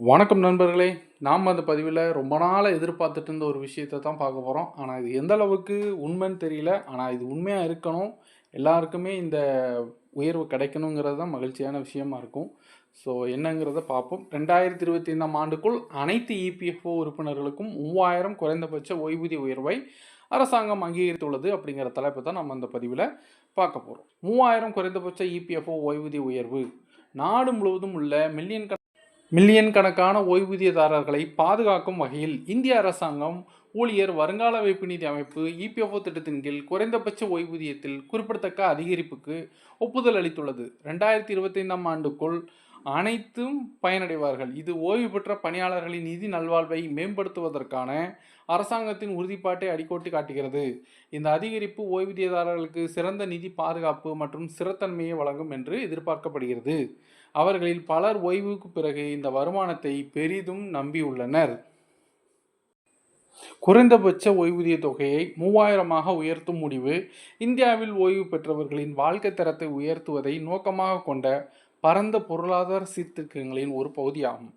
வணக்கம் நண்பர்களே. நாம் அந்த பதிவில் ரொம்ப நாளாக எதிர்பார்த்துட்டு இருந்த ஒரு விஷயத்தை தான் பார்க்க போகிறோம் ஆனால் இது எந்த அளவுக்கு உண்மைன்னு தெரியல. ஆனால் இது உண்மையாக இருக்கணும். எல்லாருக்குமே இந்த உயர்வு கிடைக்கணுங்கிறது தான் மகிழ்ச்சியான விஷயமா இருக்கும். ஸோ என்னங்கிறத பார்ப்போம். ரெண்டாயிரத்தி இருபத்தி ஐந்தாம் ஆண்டுக்குள் அனைத்து இபிஎஃப்ஓ உறுப்பினர்களுக்கும் மூவாயிரம் குறைந்தபட்ச ஓய்வூதிய உயர்வை அரசாங்கம் அங்கீகரித்துள்ளது அப்படிங்கிற தலைப்பை தான் நம்ம அந்த பதிவில் பார்க்க போகிறோம் மூவாயிரம் குறைந்தபட்ச இபிஎஃப்ஓ ஓய்வூதிய உயர்வு. நாடு முழுவதும் உள்ள மில்லியன் மில்லியன் கணக்கான ஓய்வூதியதாரர்களை பாதுகாக்கும் வகையில் இந்திய அரசாங்கம் ஊழியர் வருங்கால வைப்பு நிதி அமைப்பு இபிஎஃப்ஓ திட்டத்தின் கீழ் குறைந்தபட்ச ஓய்வூதியத்தில் குறிப்பிடத்தக்க அதிகரிப்புக்கு ஒப்புதல் அளித்துள்ளது. ரெண்டாயிரத்தி இருபத்தைந்தாம் ஆண்டுக்குள் அனைத்தும் பயனடைவார்கள். இது ஓய்வு பெற்ற பணியாளர்களின் நிதி நல்வாழ்வை மேம்படுத்துவதற்கான அரசாங்கத்தின் உறுதிப்பாட்டை அடிக்கோட்டி காட்டுகிறது. இந்த அதிகரிப்பு ஓய்வூதியதாரர்களுக்கு சிறந்த நிதி பாதுகாப்பு மற்றும் சிறத்தன்மையை வழங்கும் என்று எதிர்பார்க்கப்படுகிறது. அவர்களில் பலர் ஓய்வுக்கு பிறகு இந்த வருமானத்தை பெரிதும் நம்பியுள்ளனர். குறைந்தபட்ச ஓய்வூதிய தொகையை மூவாயிரமாக உயர்த்தும் முடிவு இந்தியாவில் ஓய்வு பெற்றவர்களின் வாழ்க்கை தரத்தை உயர்த்துவதை நோக்கமாக கொண்ட பரந்த பொருளாதார சீர்திருத்தங்களின் ஒரு பகுதியாகும்.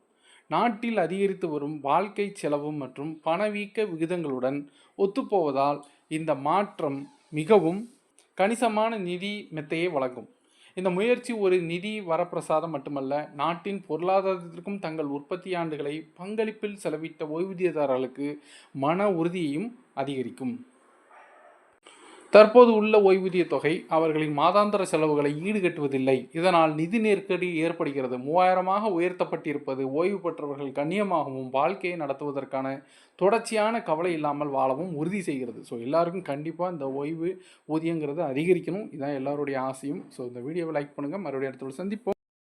நாட்டில் அதிகரித்து வரும் வாழ்க்கை செலவு மற்றும் பணவீக்க விகிதங்களுடன் ஒத்துப்போவதால் இந்த மாற்றம் மிகவும் கணிசமான நிதி மெத்தையை வழங்கும். இந்த முயற்சி ஒரு நிதி வரப்பிரசாதம் மட்டுமல்ல நாட்டின் பொருளாதாரத்திற்கும் தங்கள் உற்பத்தி ஆண்டுகளை பங்களிப்பில் செலவிட்ட ஓய்வூதியதாரர்களுக்கு மன உறுதியையும் அதிகரிக்கும். தற்போது உள்ள ஓய்வூதிய தொகை அவர்களின் மாதாந்திர செலவுகளை ஈடுகட்டுவதில்லை. இதனால் நிதி நெருக்கடி ஏற்படுகிறது. மூவாயிரமாக உயர்த்தப்பட்டிருப்பது ஓய்வு பெற்றவர்கள் கண்ணியமாகவும் வாழ்க்கையை நடத்துவதற்கான தொடர்ச்சியான கவலை இல்லாமல் வாழவும் உறுதி செய்கிறது. ஸோ எல்லாருக்கும் கண்டிப்பாக இந்த ஓய்வு ஊதியங்கிறது அதிகரிக்கணும். இதான் எல்லாருடைய ஆசையும். ஸோ இந்த வீடியோவை லைக் பண்ணுங்கள் மறுபடியும் இடத்துல சந்திப்போம்.